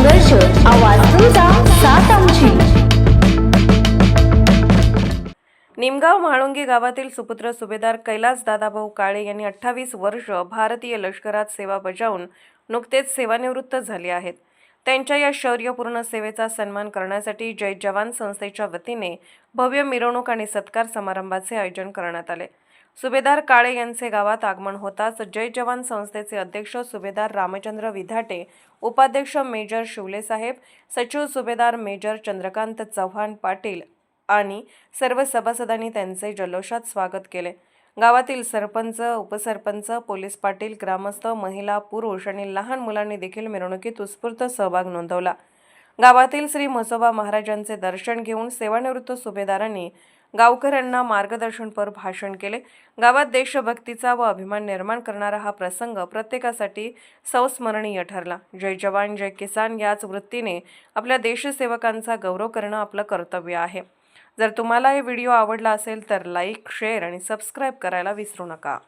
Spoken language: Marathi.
संघर्ष आवाज तुमचा सात आमची. निमगाव म्हाळुंगी गावातील सुपुत्र सुभेदार कैलास दादाभाऊ काळे यांनी अठ्ठावीस वर्ष भारतीय लष्करात सेवा बजावून नुकतेच सेवानिवृत्त झाले आहेत. त्यांच्या या शौर्यपूर्ण सेवेचा सन्मान करण्यासाठी जय जवान संस्थेच्या वतीने भव्य मिरवणूक आणि सत्कार समारंभाचे आयोजन करण्यात आले. सुभेदार काळे यांचे गावात आगमन होताच जय जवान संस्थेचे अध्यक्ष सुभेदार रामचंद्र विधाटे उपाध्यक्ष मेजर शिवले साहेब सचिव सुभेदार मेजर चंद्रकांत चव्हाण पाटील आणि सर्व सभासदांनी त्यांचे जल्लोषात स्वागत केले. गावातील सरपंच उपसरपंच पोलीस पाटील ग्रामस्थ महिला पुरुष आणि लहान मुलांनी देखील मिरवणुकीत उत्स्फूर्त सहभाग नोंदवला. गावातील श्री म्हसोबा महाराजांचे दर्शन घेऊन सेवानिवृत्त सुभेदारांनी गावकऱ्यांना मार्गदर्शनपर भाषण केले. गावात देशभक्तीचा व अभिमान निर्माण करणारा हा प्रसंग प्रत्येकासाठी संस्मरणीय ठरला. जय जवान जय किसान याच वृत्तीने आपल्या देशसेवकांचा गौरव करणं आपलं कर्तव्य आहे. जर तुम्हाला हे व्हिडिओ आवडला असेल तर लाईक शेअर आणि सबस्क्राईब करायला विसरू नका.